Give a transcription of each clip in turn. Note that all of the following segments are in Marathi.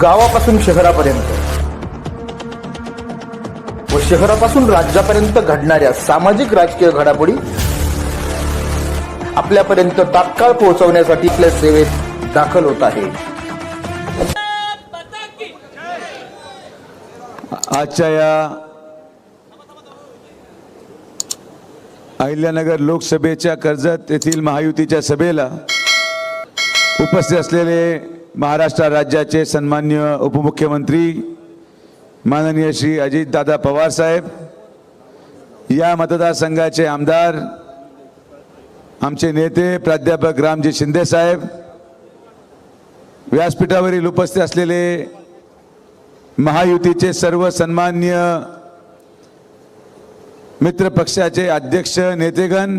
गावापासून शहरापर्यंत. व शहरापासून राज्यापर्यंत घडणाऱ्या सामाजिक राजकीय घडामोडी आपल्यापर्यंत तात्काळ पोहोचवण्यासाठी आपल्या सेवेत दाखल होत आहे. आजच्या या अहिल्यानगर लोकसभेच्या कर्जत येथील महायुतीच्या सभेला उपस्थित असलेले महाराष्ट्र राज्याचे सन्मान्य उपमुख्यमंत्री माननीय श्री अजितदादा पवार साहेब या मतदारसंघाचे आमदार आमचे नेते प्राध्यापक रामजी शिंदे साहेब व्यासपीठावरील उपस्थित असलेले महायुतीचे सर्व सन्मान्य मित्रपक्षाचे अध्यक्ष नेतेगण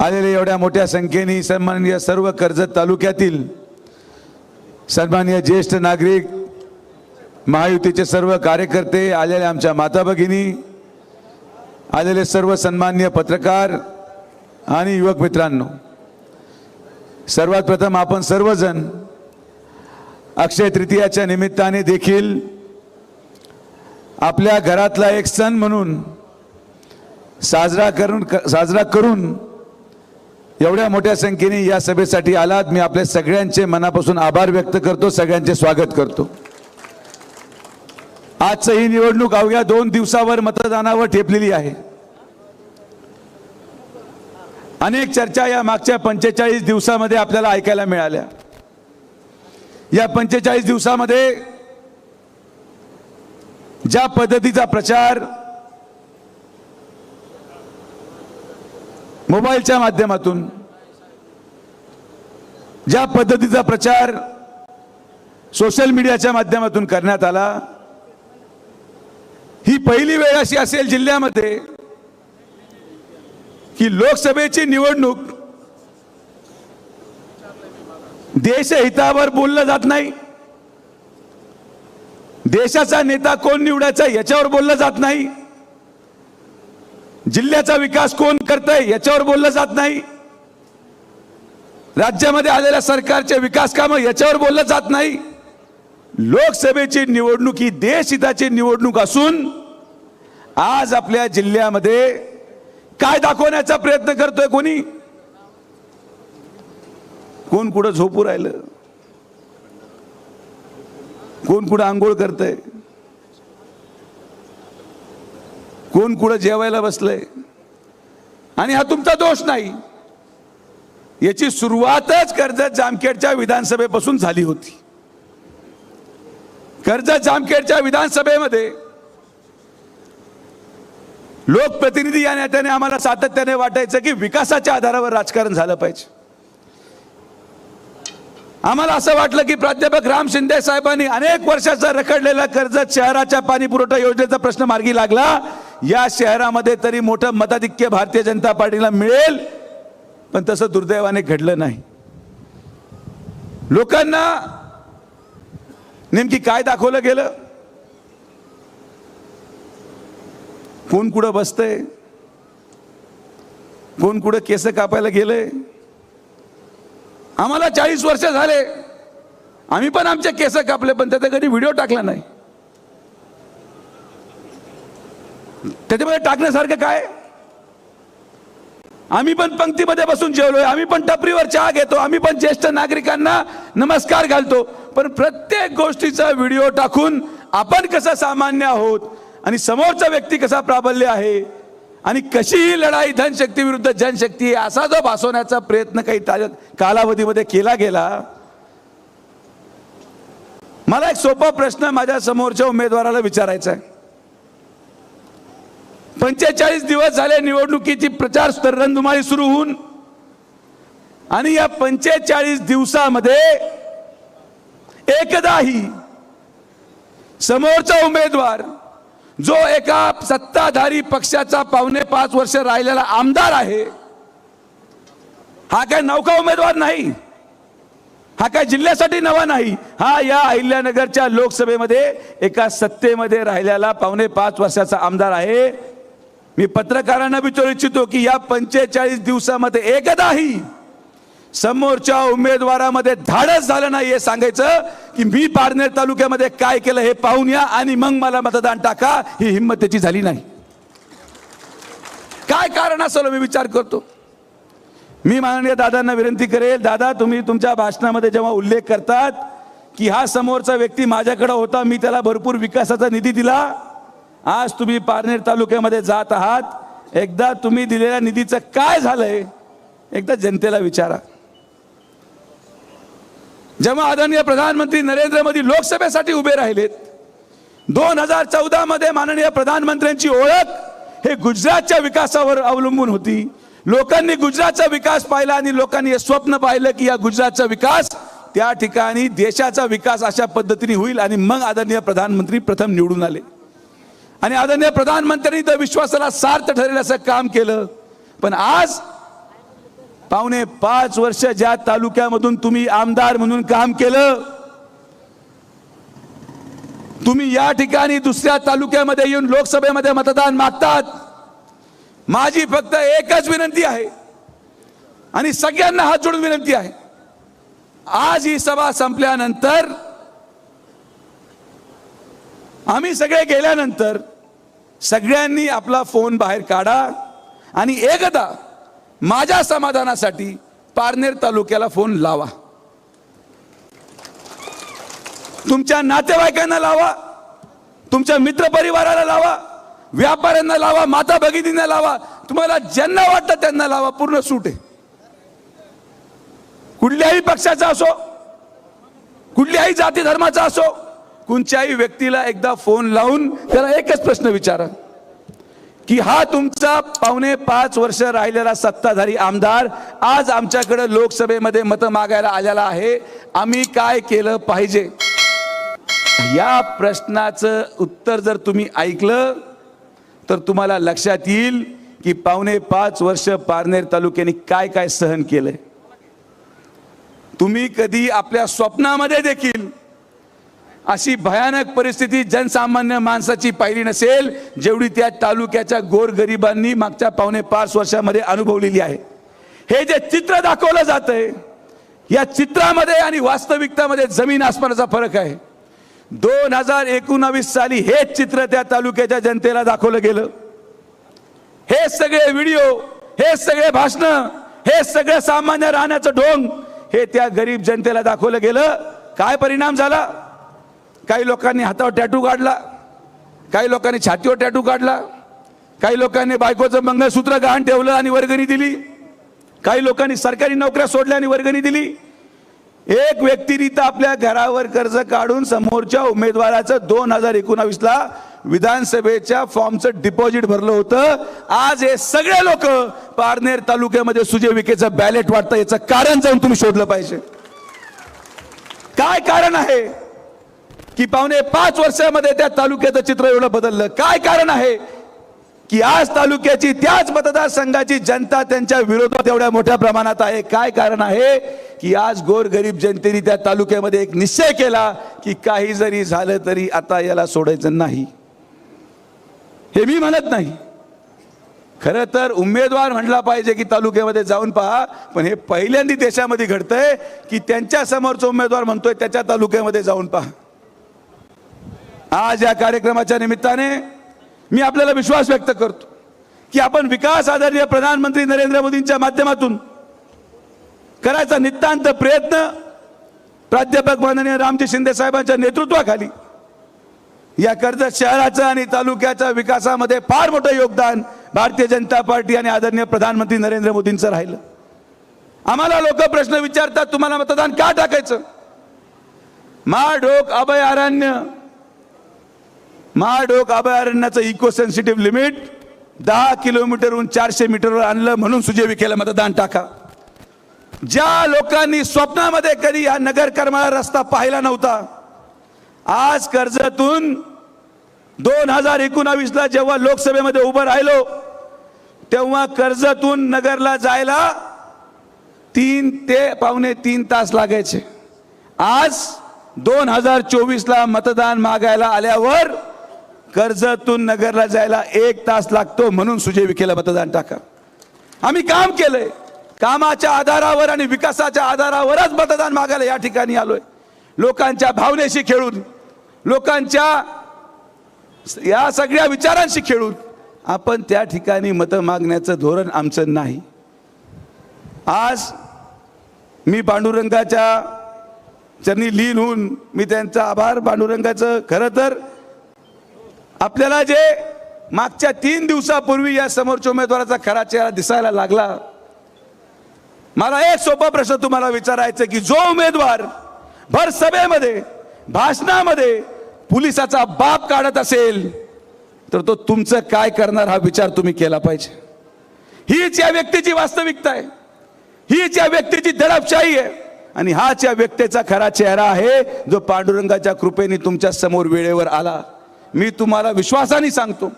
आलेले एवढ्या मोठ्या संख्येने सन्माननीय सर्व कर्जत तालुक्यातील सन्माननीय ज्येष्ठ नागरिक महायुतीचे सर्व कार्यकर्ते आलेले आमच्या माता भगिनी आलेले सर्व सन्मान्य पत्रकार आणि युवक मित्रांनो सर्वात प्रथम आपण सर्वजण अक्षय तृतीयाच्या निमित्ताने देखील आपल्या घरातला एक सण म्हणून साजरा करून साजरा करून एवढ्या मोठ्या संख्येने या सभेसाठी आलात. मी आपल्या सगळ्यांचे मनापासून आभार व्यक्त करतो. सगळ्यांचे स्वागत करतो. आजचं ही निवडणूक अवघ्या दोन दिवसावर मतदानावर ठेपलेली आहे. अनेक चर्चा या मागच्या पंचेचाळीस दिवसामध्ये आपल्याला ऐकायला मिळाल्या. या पंचेचाळीस दिवसामध्ये ज्या पद्धतीचा प्रचार मोबाईलच्या माध्यमातून ज्या पद्धतीचा प्रचार सोशल मीडियाच्या माध्यमातून करण्यात आला ही पहिली वेळ अशी असेल जिल्ह्यामध्ये की लोकसभेची निवडणूक देशहितावर बोललं जात नाही. देशाचा नेता कोण निवडायचा याच्यावर बोललं जात नाही. जिल्ह्याचा विकास कोण करतंय याच्यावर बोललं जात नाही. राज्यामध्ये आलेल्या सरकारचे विकास कामं याच्यावर बोललं जात नाही. लोकसभेची निवडणूक ही देशहिताची निवडणूक असून आज आपल्या जिल्ह्यामध्ये काय दाखवण्याचा प्रयत्न करतोय कोणी? कोण कुठं झोपू राहिलं? कोण कुठं आंघोळ करतंय? कोण कुठं जेवायला बसलंय? आणि हा तुमचा दोष नाही. याची सुरुवातच कर्जत जामखेडच्या विधानसभेपासून झाली होती. कर्जत जामखेडच्या विधानसभेमध्ये लोकप्रतिनिधी या नेत्याने आम्हाला सातत्याने वाटायचं की विकासाच्या आधारावर राजकारण झालं पाहिजे. आम्हाला असं वाटलं की प्राध्यापक राम शिंदे साहेबांनी अनेक वर्षाचा रखडलेला कर्जत शहराच्या पाणी पुरवठा योजनेचा प्रश्न मार्गी लागला. या शहरामध्ये तरी मोठं मताधिक्य भारतीय जनता पार्टीला मिळेल पण तसं दुर्दैवाने घडलं नाही. लोकांना नेमकी काय दाखवलं गेलं? कोण कुठं बसतंय? कोण कुठं केस कापायला गेलंय? आम्हाला चाळीस वर्ष झाले. आम्ही पण आमचे केस कापले पण त्याचा कधी व्हिडिओ टाकला नाही. त्याच्यामध्ये टाकण्यासारखं काय? आम्ही पण पंक्तीमध्ये बसून जेवलोय आम्ही पण टपरीवर चहा घेतो आम्ही पण ज्येष्ठ नागरिकांना नमस्कार घालतो. पण प्रत्येक गोष्टीचा व्हिडिओ टाकून आपण कसं सामान्य आहोत आणि समोरचा व्यक्ती कसा प्राबल्य आहे आणि कशी ही लढाई धनशक्ती विरुद्ध जनशक्ती असा जो भासवण्याचा प्रयत्न काही कालावधीमध्ये केला गेला. मला एक सोपा प्रश्न माझ्या समोरच्या उमेदवाराला विचारायचा आहे. पंचेचाळीस दिवस झाले निवडणुकीची प्रचार रणधुमाळी सुरू होऊन. आणि या पंचेचाळीस दिवसामध्ये एकदाही समोरचा उमेदवार जो एका सत्ताधारी पक्षाचा पावणे पाच वर्ष राहिलेला आमदार आहे हा काय नौका उमेदवार नाही. हा काय जिल्ह्यासाठी नवा नाही. हा या अहिल्यानगरच्या लोकसभेमध्ये एका सत्तेमध्ये राहिलेला पावणे पाच वर्षाचा आमदार आहे. मी पत्रकारांना विचारू इच्छितो की या पंचेचाळीस दिवसामध्ये एकदाही समोरच्या उमेदवारामध्ये धाडस झालं नाही हे सांगायचं की मी पारनेर तालुक्यामध्ये काय केलं हे पाहून या आणि मग मला मतदान टाका ही हिंमत त्याची झाली नाही. काय कारण असलं हो मी विचार करतो. मी माननीय दादांना विनंती करेल दादा तुम्ही तुमच्या भाषणामध्ये जेव्हा उल्लेख करतात की हा समोरचा व्यक्ती माझ्याकडे होता मी त्याला भरपूर विकासाचा निधी दिला आज तुम्ही पारनेर तालुक्यामध्ये जात आहात. एकदा तुम्ही दिलेल्या निधीचं काय झालंय? एकदा जनतेला विचारा. जेव्हा आदरणीय प्रधानमंत्री नरेंद्र मोदी लोकसभेसाठी उभे राहिलेत दोन हजार चौदा मध्ये माननीय प्रधानमंत्र्यांची ओळख हे गुजरातच्या विकासावर अवलंबून होती. लोकांनी गुजरातचा विकास पाहिला आणि लोकांनी हे स्वप्न पाहिलं की या गुजरातचा विकास त्या ठिकाणी देशाचा विकास अशा पद्धतीने होईल आणि मग आदरणीय प्रधानमंत्री प्रथम निवडून आले. आणि आदरणीय प्रधानमंत्र्यांनी त्या विश्वासाला सार्थ ठरेल असं काम केलं. पण आज पावणे पाच वर्ष ज्या तालुक्यामधून तुम्ही आमदार म्हणून काम केलं तुम्ही या ठिकाणी दुसऱ्या तालुक्यामध्ये येऊन लोकसभेमध्ये मतदान मागतात. माझी फक्त एकच विनंती आहे आणि सगळ्यांना हात जोडून विनंती आहे. आज ही सभा संपल्यानंतर आम्ही सगळे गेल्यानंतर सगळ्यांनी आपला फोन बाहेर काढा आणि एकदा माझ्या समाधानासाठी पारनेर तालुक्याला फोन लावा. तुमच्या नातेवाईकांना लावा तुमच्या मित्रपरिवाराला लावा व्यापाऱ्यांना लावा माता भगिनींना लावा. तुम्हाला ज्यांना वाटतं त्यांना लावा पूर्ण सूट आहे. कुठल्याही पक्षाचा असो कुठल्याही जाती धर्माचा असो कोणत्याही व्यक्तीला एकदा फोन लावून त्याला एकच प्रश्न विचारा. की हा तुमचा पावणे पाच वर्ष राहिलेला सत्ताधारी आमदार आज आमच्याकडे लोकसभेमध्ये मतं मागायला आलेला आहे. आम्ही काय केलं पाहिजे? या प्रश्नाचं उत्तर जर तुम्ही ऐकलं तर तुम्हाला लक्षात येईल की पावणे पाच वर्ष पारनेर तालुक्याने काय काय सहन केलंय. तुम्ही कधी आपल्या स्वप्नामध्ये देखील अशी भयानक परिस्थिती जनसामान्य माणसाची पाहिली नसेल जेवढी त्या तालुक्याच्या गोरगरिबांनी मागच्या पावणे पाच वर्षामध्ये अनुभवलेली आहे. हे जे चित्र दाखवलं जातंय या चित्रामध्ये आणि वास्तविकतामध्ये जमीन आसमानाचा फरक आहे. दोन हजार एकोणावीस साली हेच चित्र त्या तालुक्याच्या जनतेला दाखवलं गेलं. हे सगळे व्हिडिओ हे सगळे भाषण हे सगळं सामान्य राहण्याचं ढोंग हे त्या गरीब जनतेला दाखवलं गेलं. काय परिणाम झाला? काही लोकांनी हातावर टॅटू काढला काही लोकांनी छातीवर टॅटू काढला काही लोकांनी बायकोचं मंगळसूत्र गहाण ठेवलं आणि वर्गणी दिली काही लोकांनी सरकारी नोकऱ्या सोडल्या आणि वर्गणी दिली. एक व्यक्तिरित आपल्या घरावर कर्ज काढून समोरच्या उमेदवाराचं दोन हजार एकोणावीसला विधानसभेच्या फॉर्मचं डिपॉझिट भरलं होतं. आज हे सगळे लोक पारनेर तालुक्यामध्ये सुजय विकेचं बॅलेट वाटतं याचं कारण जाऊन तुम्ही शोधलं पाहिजे. काय कारण आहे? की पावणे पाच वर्षामध्ये त्या तालुक्याचं चित्र एवढं बदललं. काय कारण आहे? की आज तालुक्याची त्याच मतदारसंघाची जनता त्यांच्या विरोधात एवढ्या मोठ्या प्रमाणात आहे. काय कारण आहे? की आज गोर गरीब जनतेने त्या तालुक्यामध्ये एक निश्चय केला की काही जरी झालं तरी आता याला सोडायचं नाही. हे मी म्हणत नाही. खरं तर उमेदवार म्हणला पाहिजे की तालुक्यामध्ये जाऊन पहा पण हे पहिल्यांदा देशामध्ये घडतंय की त्यांच्या समोरचा उमेदवार म्हणतोय त्याच्या तालुक्यामध्ये जाऊन पहा. आज या कार्यक्रमाच्या निमित्ताने मी आपल्याला विश्वास व्यक्त करतो की आपण विकास आदरणीय प्रधानमंत्री नरेंद्र मोदींच्या माध्यमातून करायचा नितांत प्रयत्न प्राध्यापक माननीय रामजी शिंदे साहेबांच्या नेतृत्वाखाली या कर्जत शहराचं आणि तालुक्याच्या विकासामध्ये फार मोठं योगदान भारतीय जनता पार्टी आणि आदरणीय प्रधानमंत्री नरेंद्र मोदींचं राहिलं. आम्हाला लोक प्रश्न विचारतात तुम्हाला मतदान का टाकायचं? माढोक अभयारण्य महाडोक अभयारण्याचं इको सेन्सिटिव्ह लिमिट दहा किलोमीटरहून चारशे मीटरवर आणलं म्हणून सुजय विखेला मतदान टाका. ज्या लोकांनी स्वप्नामध्ये कधी हा नगर करमाळा रस्ता पाहिला नव्हता आज कर्जतून दोन हजार एकोणावीसला जेव्हा लोकसभेमध्ये उभं राहिलो तेव्हा कर्जतून नगरला जायला तीन ते पावणे तीन तास लागायचे. आज दोन हजार चोवीसला मतदान मागायला आल्यावर कर्जतून नगरला जायला एक तास लागतो म्हणून सुजय विखेला मतदान टाका. आम्ही काम केलंय. कामाच्या आधारावर आणि विकासाच्या आधारावरच मतदान मागायला या ठिकाणी आलोय. लोकांच्या भावनेशी खेळून लोकांच्या या सगळ्या विचारांशी खेळून आपण त्या ठिकाणी मतं मागण्याचं धोरण आमचं नाही. आज मी पांडुरंगाच्या चरणी लीन होऊन मी त्यांचा आभार पांडुरंगाचं खरं तर आपल्याला जे मागच्या तीन दिवसापूर्वी या समोरच्या उमेदवाराचा खरा चेहरा दिसायला लागला मला एक सोपा प्रश्न तुम्हाला विचारायचा की जो उमेदवार भर सभेमध्ये भाषणामध्ये पोलिसाचा बाप काढत असेल तर तो तुमचं काय करणार हा विचार तुम्ही केला पाहिजे. हीच या व्यक्तीची वास्तविकता आहे. हीच या व्यक्तीची दडपशाही आहे. आणि हाच या व्यक्तीचा खरा चेहरा आहे जो पांडुरंगाच्या कृपेने तुमच्यासमोर वेळेवर आला. मी तुम्हाला विश्वासाने सांगतो.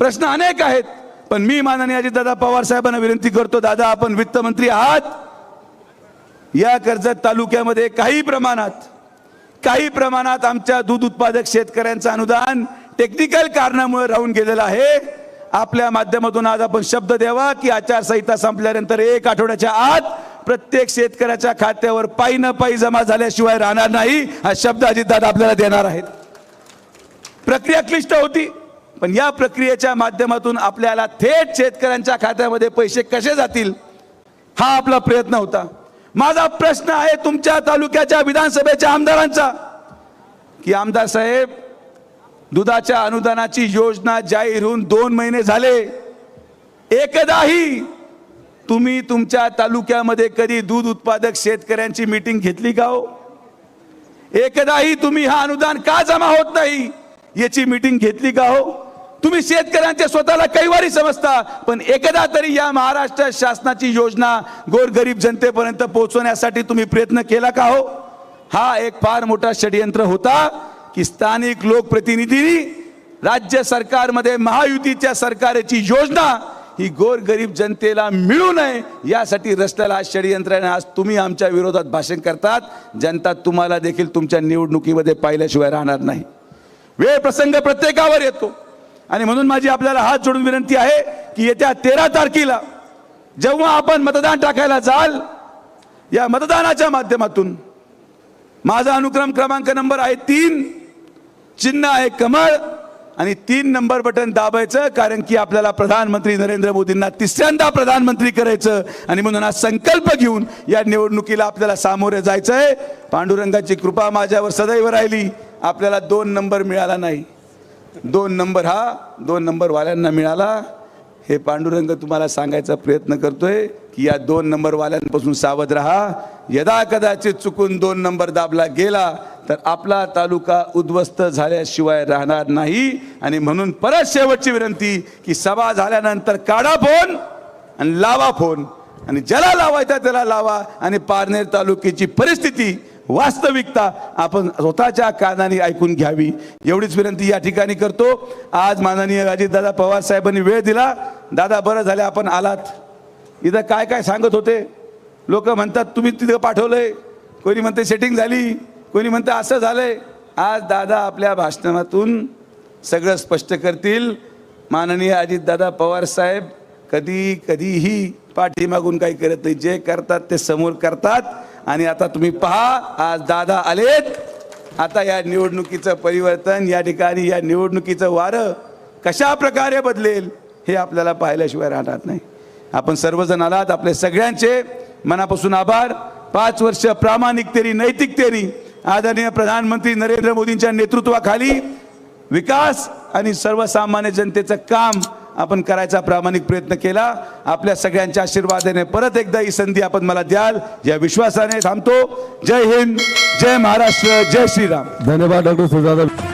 प्रश्न अनेक आहेत पण मी माननीय अजितदादा पवार साहेबांना विनंती करतो दादा आपण वित्तमंत्री आहात. या कर्जत तालुक्यामध्ये काही प्रमाणात काही प्रमाणात आमच्या दूध उत्पादक शेतकऱ्यांचं अनुदान टेक्निकल कारणामुळे राहून गेलेलं आहे. आपल्या माध्यमातून आज आपण शब्द द्यावा की आचारसंहिता संपल्यानंतर एक आठवड्याच्या आत प्रत्येक शेतकऱ्याच्या खात्यावर पायी न पायी जमा झाल्याशिवाय राहणार नाही हा शब्द अजितदादा आपल्याला देणार आहेत. प्रक्रिया क्लिष्ट होती. पण या प्रक्रियेच्या माध्यमातून आपल्याला थेट शेतकऱ्यांच्या खात्यामध्ये पैसे कसे जातील हा आपला प्रयत्न होता. माझा प्रश्न आहे तुमच्या तालुक्याच्या विधानसभेच्या आमदारांचा की आमदार साहेब दुधाच्या अनुदानाची योजना जाहीर होऊन दोन महिने झाले. एकदाही तुम्ही तुमच्या तालुक्यामध्ये कधी दूध उत्पादक शेतकऱ्यांची मीटिंग घेतली का हो? एकदाही तुम्ही हा अनुदान का जमा होत नाही? याची मीटिंग घेतली का हो? तुम्ही शेतकऱ्यांच्या स्वतःला कैवारी समजता पण एकदा तरी या महाराष्ट्र शासनाची योजना गोरगरीब जनतेपर्यंत पोहोचवण्यासाठी तुम्ही प्रयत्न केला का हो? हा एक फार मोठा षडयंत्र होता की स्थानिक लोकप्रतिनिधींनी राज्य सरकारमध्ये महायुतीच्या सरकारची योजना ही गोरगरीब जनतेला मिळू नये यासाठी रस्त्याला आज षडयंत्र आज तुम्ही आमच्या विरोधात भाषण करतात. जनता तुम्हाला देखील तुमच्या निवडणुकीमध्ये पाहिल्याशिवाय राहणार नाही. वेळ प्रसंग प्रत्येकावर येतो. आणि म्हणून माझी आपल्याला हात जोडून विनंती आहे की येत्या तेरा तारखेला जेव्हा आपण मतदान टाकायला जाल या मतदानाच्या माध्यमातून माझा अनुक्रम क्रमांक नंबर आहे तीन चिन्ह आहे कमळ आणि तीन नंबर बटन दाबायचं कारण की आपल्याला प्रधानमंत्री नरेंद्र मोदींना तिसऱ्यांदा प्रधानमंत्री करायचं आणि म्हणून हा संकल्प घेऊन या निवडणुकीला आपल्याला सामोरे आहे पांडुरंगाची कृपा माझ्यावर सदैव राहिली. आपल्याला दोन नंबर मिळाला नाही. दोन नंबर हा दोन नंबरवाल्यांना मिळाला. हे पांडुरंग तुम्हाला सांगायचा प्रयत्न करतोय की या दोन नंबरवाल्यांपासून सावध राहा. यदा कदाचित चुकून दोन नंबर दाबला गेला तर आपला तालुका उद्ध्वस्त झाल्याशिवाय राहणार नाही. आणि म्हणून परत शेवटची विनंती की सभा झाल्यानंतर काढा फोन आणि लावा फोन. आणि ज्याला लावायचा त्याला लावा. आणि पारनेर तालुक्याची परिस्थिती वास्तविकता आपण स्वतःच्या कानाने ऐकून घ्यावी. एवढीच विनंती या ठिकाणी करतो. आज माननीय अजितदादा पवार साहेबांनी वेळ दिला. दादा बरं झालं आपण आलात. इथं काय काय सांगत होते? लोक म्हणतात तुम्ही तिथं पाठवलंय. कोणी म्हणते सेटिंग झाली. कोणी म्हणतं असं झालंय. आज दादा आपल्या भाषणातून सगळं स्पष्ट करतील. माननीय अजितदादा पवार साहेब कधी कधीही पाठीमागून काही करत नाही. जे करतात ते समोर करतात. आणि आता तुम्ही पहा आज दादा आलेत. आता या निवडणुकीचं परिवर्तन या ठिकाणी या निवडणुकीचं वारं कशा प्रकारे बदलेल हे आपल्याला पाहिल्याशिवाय राहणार नाही. आपण सर्वजण आलात आपले सगळ्यांचे मनापासून आभार. पाच वर्ष प्रामाणिकतेने नैतिकतेने आदरणीय प्रधानमंत्री नरेंद्र मोदींच्या नेतृत्वाखाली विकास आणि सर्वसामान्य जनतेचं काम आपण करायचा प्रामाणिक प्रयत्न केला. आपल्या सगळ्यांच्या आशीर्वादाने परत एकदा ही संधी आपण मला द्याल. या विश्वासाने थांबतो. जय हिंद जय महाराष्ट्र जय श्रीराम. धन्यवाद डॉक्टर सुजाता.